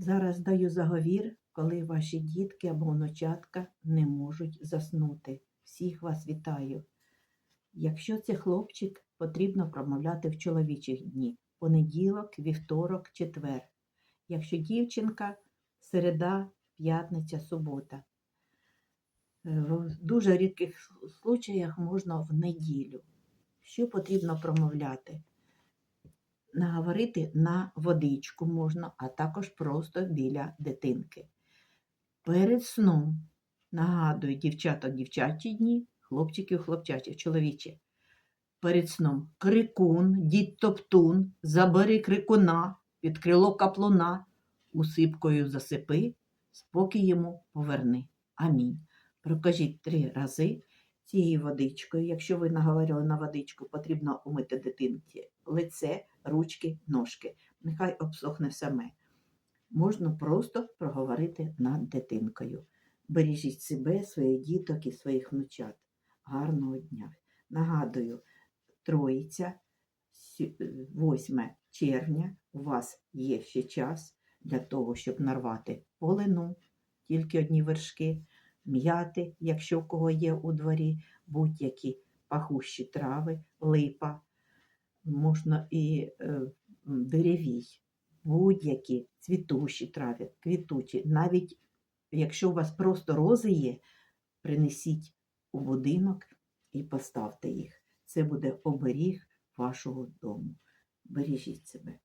Зараз даю заговір, коли ваші дітки або внучатка не можуть заснути. Всіх вас вітаю. Якщо це хлопчик, потрібно промовляти в чоловічих дні понеділок, вівторок, четвер. Якщо дівчинка, середа, п'ятниця, субота. Е, В дуже рідких случаях можна в неділю. Що потрібно промовляти? Наговорити на водичку можна, а також просто біля дитинки. Перед сном нагадую дівчата дівчачі дні, хлопчиків хлопчачі, чоловічі. Перед сном крикун, дід топтун, забери крикуна, під крило каплуна, усипкою засипи, спокій йому поверни. Амінь. Прокажіть три рази цією водичкою. Якщо ви наговорили на водичку, потрібно умити дитинці лице, ручки, ножки. Нехай обсохне саме. Можна просто проговорити над дитинкою. Бережіть себе, своїх діток і своїх внучат. Гарного дня! Нагадую, Троїця, е, 8 червня. У вас є ще час для того, щоб нарвати полину, тільки одні вершки, м'яти, якщо в кого є у дворі, будь-які пахущі трави, липа, можна і е, деревій, будь-які цвітущі трави, квітучі. Навіть якщо у вас просто рози є, принесіть у будинок і поставте їх. Це буде оберіг вашого дому. Бережіть себе.